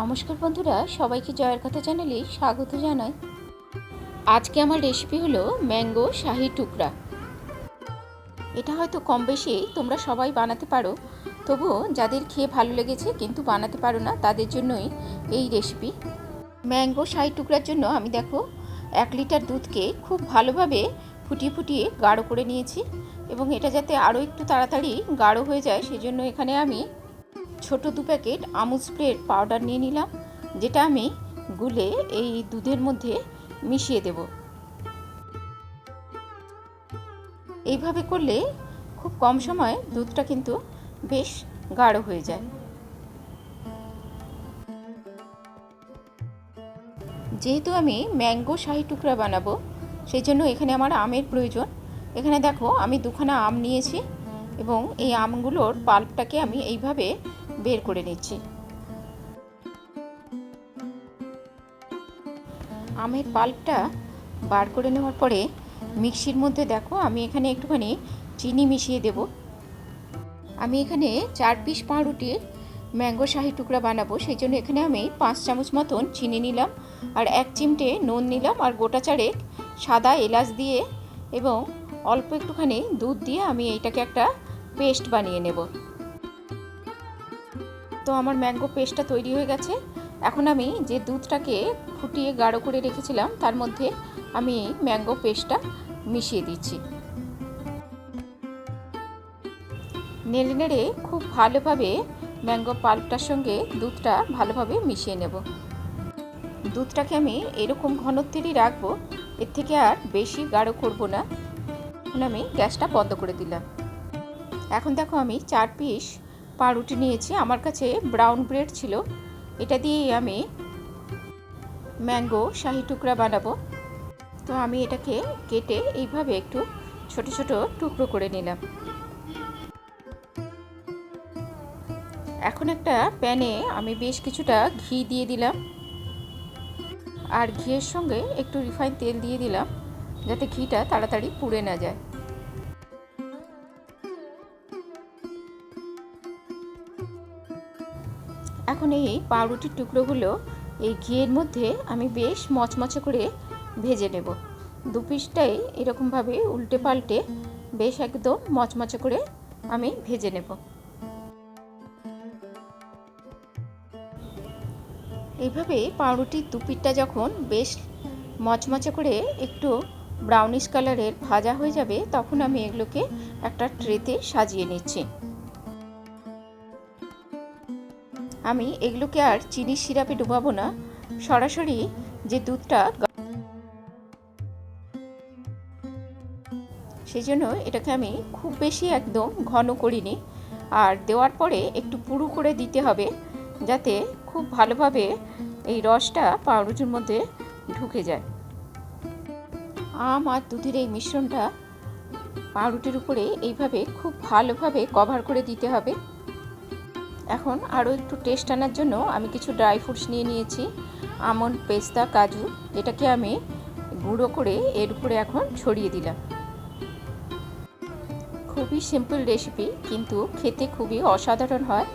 নমস্কার বন্ধুরা, সবাইকে জয়ের কথা চ্যানেলে স্বাগত জানাই। আজকে আমার রেসিপি হলো ম্যাঙ্গো শাহি টুকরা। এটা হয়তো কম বেশি তোমরা সবাই বানাতে পারো, তবুও যাদের খেয়ে ভালো লেগেছে কিন্তু বানাতে পারো না, তাদের জন্যই এই রেসিপি ম্যাঙ্গো শাহি টুকরার জন্য আমি দেখো, এক লিটার দুধকে খুব ভালোভাবে ফুটিয়ে ফুটিয়ে গাঢ় করে নিয়েছি এবং এটা যাতে আরও একটু তাড়াতাড়ি গাঢ় হয়ে যায়, সেজন্য এখানে আমি ছোট দু প্যাকেট আমুল স্প্রের পাউডার নিয়ে নিলাম, যেটা আমি গুলে এই দুধের মধ্যে মিশিয়ে দেব। এইভাবে করলে খুব কম সময়ে দুধটা কিন্তু বেশ গাঢ় হয়ে যায়। যেহেতু আমি ম্যাঙ্গো শাহি টুকরা বানাবো, সেই জন্য এখানে আমার আমের প্রয়োজন। এখানে দেখো, আমি দুখানা আম নিয়েছি এবং এই আমগুলোর পাল্পটাকে আমি এইভাবে বের করে নিচ্ছি। আমের পাল্পটা বার করে নেওয়ার পরে মিক্সির মধ্যে দেখো, আমি এখানে একটুখানি চিনি মিশিয়ে দেব। আমি এখানে চার পিস পাউরুটির ম্যাঙ্গো শাহি টুকরা বানাবো, সেই জন্য এখানে আমি পাঁচ চামচ মতন চিনি নিলাম আর এক চিমটে নুন নিলাম আর গোটা চারেক সাদা এলাচ দিয়ে এবং অল্প একটুখানি দুধ দিয়ে আমি এইটাকে একটা পেস্ট বানিয়ে নেব। তো আমার ম্যাঙ্গো পেস্টটা তৈরি হয়ে গেছে। এখন আমি যে দুধটাকে ফুটিয়ে গাঢ় করে রেখেছিলাম, তার মধ্যে আমি ম্যাঙ্গো পেস্টটা মিশিয়ে দিচ্ছি। নেড়ে নেড়ে খুব ভালোভাবে ম্যাঙ্গো পাল্পটার সঙ্গে দুধটা ভালোভাবে মিশিয়ে নেব। দুধটাকে আমি এরকম ঘনত্বেরই রাখব, এর থেকে আর বেশি গাঢ় করব না। এখন আমি গ্যাসটা বন্ধ করে দিলাম। এখন দেখো আমি চার পিস পাউরুটি নিয়েছি। আমার কাছে ব্রাউন ব্রেড ছিল। এটা দিয়েই আমি ম্যাঙ্গো, শাহি টুকরা বানাবো। তো আমি এটাকে কেটে এইভাবে একটু ছোট ছোট টুকরো করে নিলাম। এখন একটা প্যানে আমি বেশ কিছুটা ঘি দিয়ে দিলাম। আর ঘিয়ের সঙ্গে একটু রিফাইন তেল দিয়ে দিলাম, যাতে ঘিটা তাড়াতাড়ি পুড়ে না যায়। এখন এই পাউরুটির টুকরোগুলো এই ঘিয়ের মধ্যে আমি বেশ মচমচে করে ভেজে নেব। দু পিসটাই এরকমভাবে উল্টে পাল্টে বেশ একদম মচমচে করে আমি ভেজে নেব। এইভাবে পাউরুটির দু পিঠটা যখন বেশ মচমচে করে একটু ব্রাউনিশ কালারের ভাজা হয়ে যাবে, তখন আমি এগুলোকে একটা ট্রেতে সাজিয়ে নিচ্ছি। আমি এগুলোকে আর চিনির সিরাপে ডুবাবো না। সরাসরি যে দুধটা সেই জন্য এটাকে আমি খুব বেশি একদম ঘন করিনি। আর দেওয়ার পরে একটু পুরু করে দিতে হবে, যাতে খুব ভালোভাবে এই রসটা পাউরুটির মধ্যে ঢুকে যায়। আম আর দুধের এই মিশ্রণটা পাউরুটির উপরে এইভাবে খুব ভালোভাবে কভার করে দিতে হবে। এখন আরও একটু টেস্ট আনার জন্য আমি কিছু ড্রাই ফ্রুটস নিয়ে নিয়েছি, আমন্ড, পেস্তা, কাজু, এটাকে আমি গুঁড়ো করে এর উপরে এখন ছড়িয়ে দিলাম। খুবই সিম্পল রেসিপি কিন্তু খেতে খুবই অসাধারণ হয়,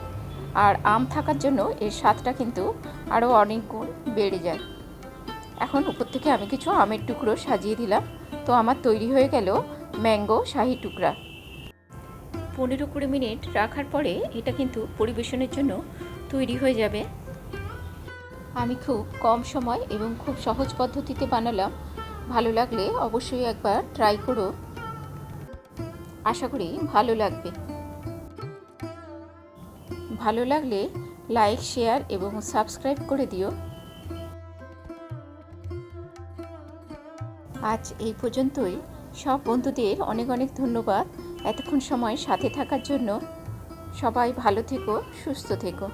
আর আম থাকার জন্য এর স্বাদটা কিন্তু আরও অনেক গুণ বেড়ে যায়। এখন উপর থেকে আমি কিছু আমের টুকরো সাজিয়ে দিলাম, তো আমার তৈরি হয়ে গেল ম্যাঙ্গো শাহি টুকরা। পনেরো কুড়ি মিনিট রাখার পরে এটা কিন্তু পরিবেশনের জন্য তৈরি হয়ে যাবে। আমি খুব কম সময় এবং খুব সহজ পদ্ধতিতে বানালাম। ভালো লাগলে অবশ্যই একবার ট্রাই করো। আশা করি ভালো লাগবে। ভালো লাগলে লাইক শেয়ার এবং সাবস্ক্রাইব করে দিও। আজ এই পর্যন্তই। সব বন্ধুদের অনেক অনেক ধন্যবাদ। এতক্ষণ সময় সাথে থাকার জন্য সবাই ভালো থেকো সুস্থ থেকো।